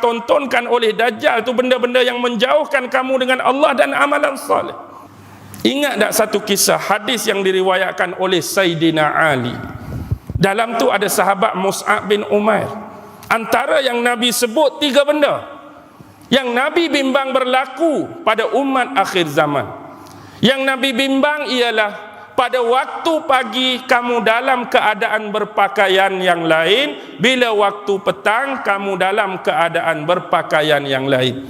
tontonkan oleh Dajjal tu benda-benda yang menjauhkan kamu dengan Allah dan amalan salih. Ingat tak satu kisah hadis yang diriwayatkan oleh Sayyidina Ali. Dalam tu ada sahabat Mus'ab bin Umair. Antara yang Nabi sebut tiga benda. Yang Nabi bimbang berlaku pada umat akhir zaman. Yang Nabi bimbang ialah pada waktu pagi kamu dalam keadaan berpakaian yang lain bila waktu petang kamu dalam keadaan berpakaian yang lain.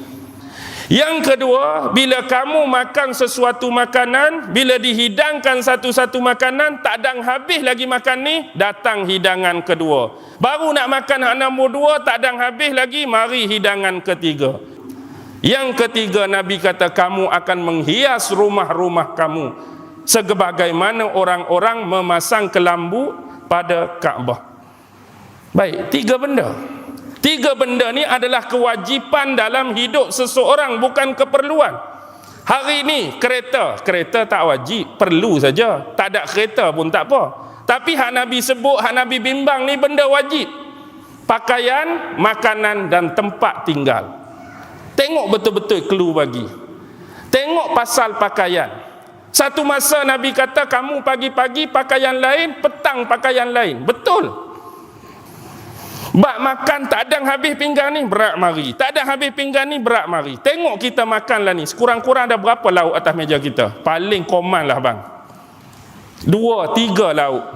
Yang kedua bila kamu makan sesuatu makanan bila dihidangkan satu-satu makanan tak dang habis lagi makan ni datang hidangan kedua. Baru nak makan hak nombor dua tak dang habis lagi mari hidangan ketiga. Yang ketiga Nabi kata kamu akan menghias rumah-rumah kamu sebagaimana orang-orang memasang kelambu pada Kaabah. Baik, tiga benda. Tiga benda ni adalah kewajipan dalam hidup seseorang bukan keperluan. Hari ini kereta, kereta tak wajib, perlu saja. Tak ada kereta pun tak apa. Tapi hak Nabi sebut, hak Nabi bimbang ni benda wajib. Pakaian, makanan dan tempat tinggal. Tengok betul-betul clue bagi. Tengok pasal pakaian. Satu masa Nabi kata kamu pagi-pagi pakaian lain, petang pakaian lain. Betul. Bak makan tak ada habis pinggan ni berat mari. Tak ada habis pinggan ni berat mari. Tengok kita makan lah ni. Sekurang-kurang ada berapa lauk atas meja kita? Paling koman lah bang. Dua, tiga lauk.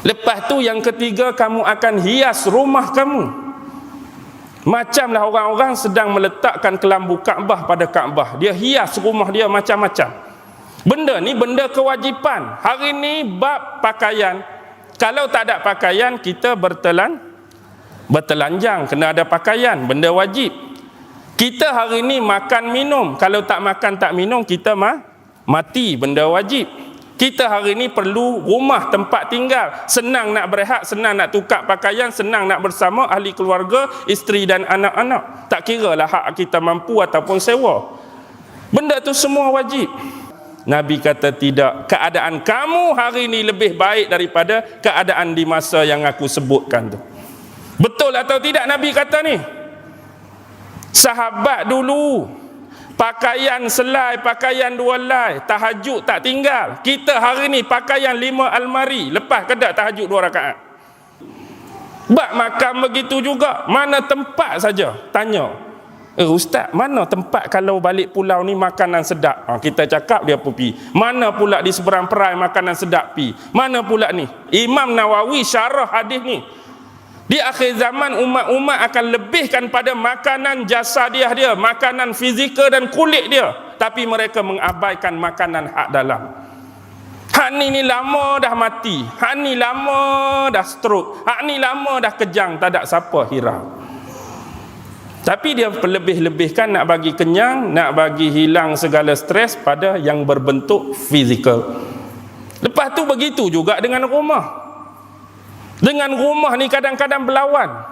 Lepas tu yang ketiga kamu akan hias rumah kamu. Macamlah orang-orang sedang meletakkan kelambu Kaabah pada Kaabah. Dia hias rumah dia macam-macam. Benda ni benda kewajipan. Hari ni bab pakaian. Kalau tak ada pakaian kita bertelan bertelanjang kena ada pakaian, benda wajib. Kita hari ni makan minum, kalau tak makan tak minum kita mah mati, benda wajib. Kita hari ni perlu rumah tempat tinggal. Senang nak berehat, senang nak tukar pakaian, senang nak bersama ahli keluarga, isteri dan anak-anak. Tak kira lah hak kita mampu ataupun sewa. Benda tu semua wajib. Nabi kata tidak keadaan kamu hari ini lebih baik daripada keadaan di masa yang aku sebutkan tu. Betul atau tidak Nabi kata ni? Sahabat dulu pakaian selai pakaian dua lai tahajud tak tinggal. Kita hari ni pakaian lima almari lepas kedak tahajud dua rakaat. Bak makan begitu juga mana tempat saja? Tanya Eh ustaz, mana tempat kalau balik pulau ni makanan sedap? Ha, kita cakap dia pergi. Mana pula di seberang perai makanan sedap pi? Mana pula ni? Imam Nawawi syarah hadis ni. Di akhir zaman umat-umat akan lebihkan pada makanan jasa dia dia, makanan fizikal dan kulit dia, tapi mereka mengabaikan makanan hak dalam. Hak ni ni lama dah mati. Hak ni lama dah stroke. Hak ni lama dah kejang, tak ada siapa hirau. Tapi dia lebih-lebihkan nak bagi kenyang, nak bagi hilang segala stres pada yang berbentuk fizikal. Lepas tu begitu juga dengan rumah. Dengan rumah ni kadang-kadang berlawan.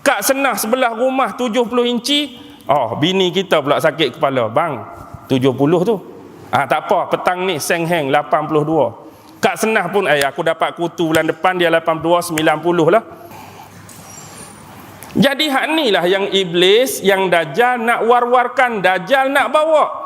Kak senah sebelah rumah 70 inci, oh bini kita pula sakit kepala. Bang, 70 tu. Ah tak apa, petang ni seng heng 82. Kak senah pun eh aku dapat kutu bulan depan dia 82 90 lah. Jadi hak ni lah yang iblis, yang dajjal nak war-warkan, dajjal nak bawa.